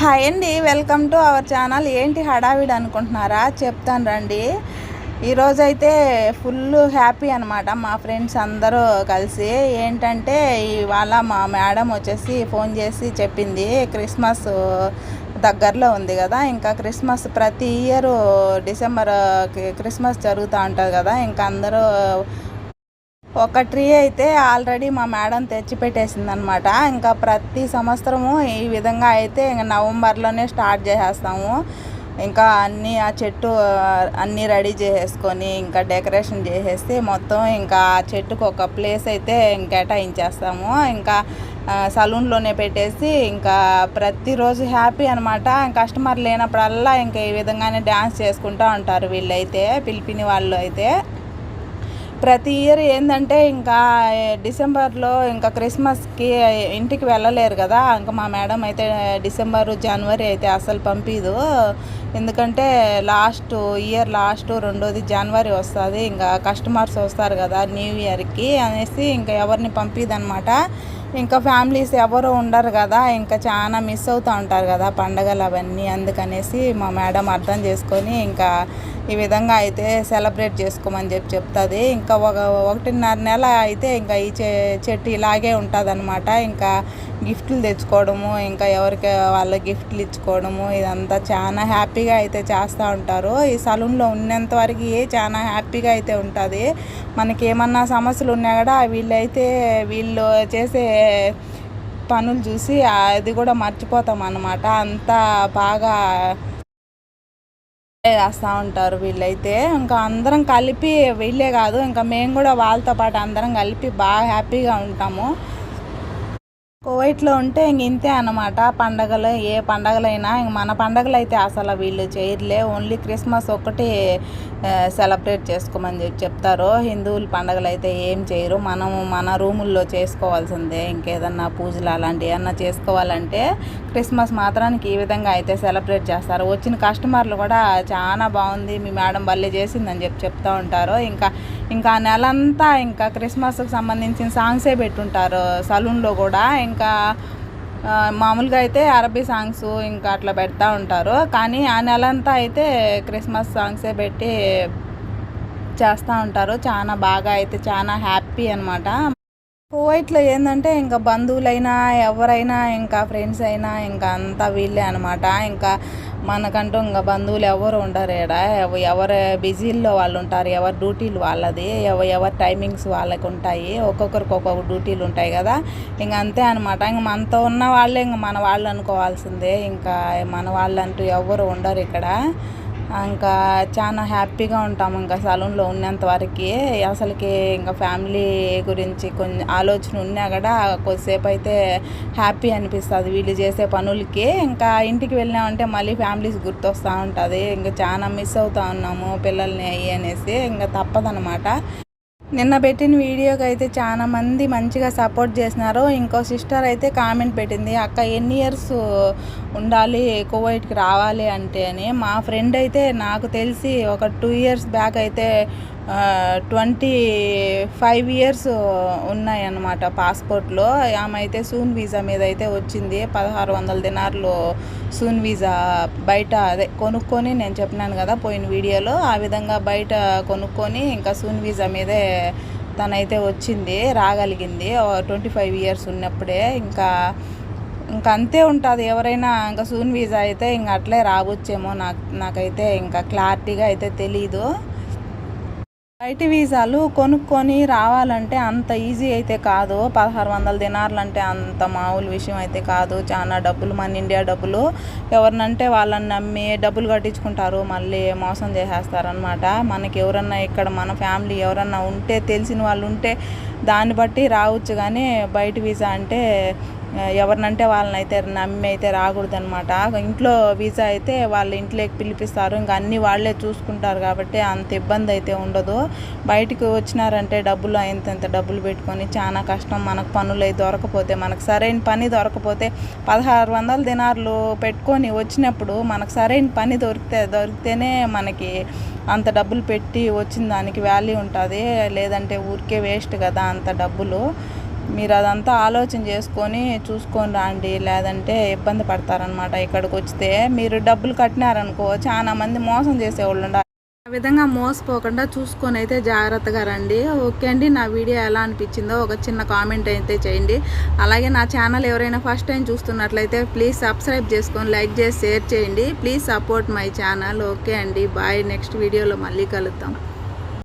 Hi అండి welcome to our channel. ఏంటి హడావిడి అనుకుంటున్నారా? చెప్తాను రండి. ఈరోజైతే ఫుల్ హ్యాపీ అనమాట మా ఫ్రెండ్స్ అందరూ కలిసి. ఏంటంటే ఇవాళ మా మేడం వచ్చేసి ఫోన్ చేసి చెప్పింది క్రిస్మస్ దగ్గరలో ఉంది కదా ఇంకా క్రిస్మస్ ప్రతి ఇయర్ డిసెంబర్ క్రిస్మస్ జరుగుతూ ఉంటుంది కదా ఇంకా అందరూ ఒక ట్రీ అయితే ఆల్రెడీ మా మేడం తెచ్చిపెట్టేసింది అనమాట ఇంకా ప్రతి సంవత్సరము ఈ విధంగా అయితే ఇంకా నవంబర్లోనే స్టార్ట్ చేసేస్తాము. ఇంకా అన్నీ ఆ చెట్టు అన్నీ రెడీ చేసేసుకొని ఇంకా డెకరేషన్ చేసేసి మొత్తం ఇంకా ఆ చెట్టుకు ఒక ప్లేస్ అయితే కేటాయించేస్తాము. ఇంకా సలూన్లోనే పెట్టేసి ఇంకా ప్రతిరోజు హ్యాపీ అనమాట కస్టమర్ లేనప్పుడల్లా ఇంకా ఈ విధంగానే డ్యాన్స్ చేసుకుంటూ ఉంటారు వీళ్ళైతే పిలిపిని వాళ్ళు అయితే. ప్రతి ఇయర్ ఏంటంటే ఇంకా డిసెంబర్లో ఇంకా క్రిస్మస్కి ఇంటికి వెళ్ళలేరు కదా. ఇంకా మా మేడం అయితే డిసెంబర్ జనవరి అయితే అసలు పంపిదు. ఎందుకంటే లాస్ట్ ఇయర్ లాస్ట్ రెండోది జనవరి వస్తుంది. ఇంకా కస్టమర్స్ వస్తారు కదా న్యూ ఇయర్కి అనేసి ఇంకా ఎవరిని పంపిదనమాట ఇంకా ఫ్యామిలీస్ ఎవరు ఉండరు కదా ఇంకా చాలా మిస్ అవుతూ ఉంటారు కదా పండగలు అవన్నీ. అందుకనేసి మా మేడం అర్థం చేసుకొని ఇంకా ఈ విధంగా అయితే సెలబ్రేట్ చేసుకోమని చెప్పి చెప్తుంది. ఇంకా ఒక ఒకటిన్నర నెల అయితే ఇంకా ఈ చెట్టు ఇలాగే ఉంటుంది ఇంకా గిఫ్ట్లు తెచ్చుకోవడము ఇంకా ఎవరికి వాళ్ళ గిఫ్ట్లు ఇచ్చుకోవడము ఇదంతా చాలా హ్యాపీగా అయితే చేస్తూ ఉంటారు. ఈ సలూన్లో ఉన్నంత వరకు చాలా హ్యాపీగా అయితే ఉంటుంది. మనకి ఏమన్నా సమస్యలు ఉన్నా కూడా వీళ్ళైతే వీళ్ళు చేసే పనులు చూసి అది కూడా మర్చిపోతాం అన్నమాట. అంతా బాగా చేస్తూ ఉంటారు వీళ్ళైతే. ఇంకా అందరం కలిపి వీళ్ళే కాదు ఇంకా మేము కూడా వాళ్ళతో పాటు అందరం కలిపి బాగా హ్యాపీగా ఉంటాము. కువైట్లో ఉంటే ఇంక ఇంతే అనమాట పండగలు ఏ పండగలైనా ఇంక మన పండగలు అయితే అసలు వీళ్ళు చేయర్లే. ఓన్లీ క్రిస్మస్ ఒకటి సెలబ్రేట్ చేసుకోమని చెప్పి చెప్తారు హిందువుల పండగలు అయితే ఏం చేయరు. మనం మన రూముల్లో చేసుకోవాల్సిందే. ఇంకేదన్నా పూజలు అలాంటివి ఏమన్నా చేసుకోవాలంటే క్రిస్మస్ మాత్రానికి ఈ విధంగా అయితే సెలబ్రేట్ చేస్తారు. వచ్చిన కస్టమర్లు కూడా చాలా బాగుంది మీ మేడం భలే చేసిందని చెప్పి చెప్తూ ఉంటారు. ఇంకా ఇంకా నెలంతా ఇంకా క్రిస్మస్కి సంబంధించిన సాంగ్సే పెట్టుంటారు సలూన్లో కూడా. ఇంకా మామూలుగా అయితే అరబీ సాంగ్స్ ఇంకా అట్లా పెడతా ఉంటారు. కానీ ఆ నెలంతా అయితే క్రిస్మస్ సాంగ్సే పెట్టి చేస్తూ ఉంటారు. చాలా బాగా అయితే చాలా హ్యాపీ అనమాట కువైట్లో ఏంటంటే ఇంకా బంధువులైనా ఎవరైనా ఇంకా ఫ్రెండ్స్ అయినా ఇంకా అంతా వీళ్ళే అనమాట ఇంకా మనకంటూ ఇంకా బంధువులు ఎవరు ఉండరు ఇక్కడ ఎవరు బిజీల్లో వాళ్ళు ఉంటారు ఎవరి డ్యూటీలు వాళ్ళది ఎవరి టైమింగ్స్ వాళ్ళకి ఉంటాయి ఒక్కొక్కరికి ఒక్కొక్క డ్యూటీలు ఉంటాయి కదా. ఇంక అంతే అనమాట ఇంక మనతో ఉన్న వాళ్ళే ఇంక మన వాళ్ళు అనుకోవాల్సిందే. ఇంకా మన వాళ్ళంటూ ఎవరు ఉండరు ఇక్కడ. ఇంకా చాలా హ్యాపీగా ఉంటాము ఇంకా సలూన్లో ఉన్నంత వరకు. అసలుకి ఇంకా ఫ్యామిలీ గురించి కొంచెం ఆలోచన ఉన్నా కూడా కొద్దిసేపు అయితే హ్యాపీ అనిపిస్తుంది. వీళ్ళు చేసే పనులకి ఇంకా ఇంటికి వెళ్ళినామంటే మళ్ళీ ఫ్యామిలీస్ గుర్తొస్తూ ఉంటుంది. ఇంకా చాలా మిస్ అవుతూ ఉన్నాము పిల్లల్ని అయ్యి అనేసి ఇంకా తప్పదనమాట. నిన్న పెట్టిన వీడియోకి అయితే చాలా మంది మంచిగా సపోర్ట్ చేసినారు. ఇంకో సిస్టర్ అయితే కామెంట్ పెట్టింది అక్క ఎన్ని ఇయర్స్ ఉండాలి కువైట్కి రావాలి అంటే అని. మా ఫ్రెండ్ అయితే నాకు తెలిసి ఒక టూ ఇయర్స్ బ్యాక్ అయితే ట్వంటీ ఫైవ్ ఇయర్స్ ఉన్నాయన్నమాట పాస్పోర్ట్లో. ఆమె అయితే సూన్ వీసా మీద అయితే వచ్చింది. పదహారు వందల దినార్లు సూన్ వీసా బయట అదే కొనుక్కొని నేను చెప్పినాను కదా పోయిన వీడియోలో ఆ విధంగా బయట కొనుక్కొని ఇంకా సూన్ వీసా మీదే తనైతే వచ్చింది రాగలిగింది. ట్వంటీ ఫైవ్ ఇయర్స్ ఉన్నప్పుడే ఇంకా ఇంకా అంతే ఉంటుంది. ఎవరైనా ఇంకా సూన్ వీసా అయితే ఇంకా అట్లే రావచ్చేమో నాకు నాకైతే ఇంకా క్లారిటీగా అయితే తెలీదు. బయట వీసాలు కొనుక్కొని రావాలంటే అంత ఈజీ అయితే కాదు. పదహారు వందల దినార్లు అంటే అంత మామూలు విషయం అయితే కాదు. చాలా డబ్బులు మన ఇండియా డబ్బులు. ఎవరినంటే వాళ్ళని నమ్మి డబ్బులు కట్టించుకుంటారు. మళ్ళీ మోసం చేసేస్తారనమాట మనకి ఎవరన్నా ఇక్కడ మన ఫ్యామిలీ ఎవరన్నా ఉంటే తెలిసిన వాళ్ళు ఉంటే దాన్ని బట్టి రావచ్చు. కానీ బయట వీసా అంటే ఎవరినంటే వాళ్ళనైతే నమ్మి అయితే రాకూడదనమాట ఇంట్లో వీసా అయితే వాళ్ళ ఇంట్లోకి పిలిపిస్తారు. ఇంకా అన్నీ వాళ్ళే చూసుకుంటారు కాబట్టి అంత ఇబ్బంది అయితే ఉండదు. బయటికి వచ్చినారంటే డబ్బులు ఇంత డబ్బులు పెట్టుకొని చాలా కష్టం. మనకు పనులు అయితే దొరకపోతే మనకు సరైన పని దొరకపోతే పదహారు వందల దినార్లు పెట్టుకొని వచ్చినప్పుడు మనకు సరైన పని దొరికితే దొరికితేనే మనకి అంత డబ్బులు పెట్టి వచ్చిన దానికి వాల్యూ ఉంటుంది. లేదంటే ఊరికే వేస్ట్ కదా అంత డబ్బులు. మీరు అదంతా ఆలోచన చేసుకొని చూసుకొని రండి లేదంటే ఇబ్బంది పడతారనమాట ఇక్కడికి వస్తే. మీరు డబ్బులు కట్టినారనుకో చాలా మంది మోసం చేసేవాళ్ళు ఉండాలి ఆ విధంగా మోసపోకుండా చూసుకొని అయితే జాగ్రత్తగా రండి. ఓకే అండి నా వీడియో ఎలా అనిపించిందో ఒక చిన్న కామెంట్ అయితే చేయండి. అలాగే నా ఛానల్ ఎవరైనా ఫస్ట్ టైం చూస్తున్నట్లయితే ప్లీజ్ సబ్స్క్రైబ్ చేసుకొని లైక్ చేసి షేర్ చేయండి. Please support my channel. Okay అండి బాయ్. నెక్స్ట్ వీడియోలో మళ్ళీ కలుద్దాం.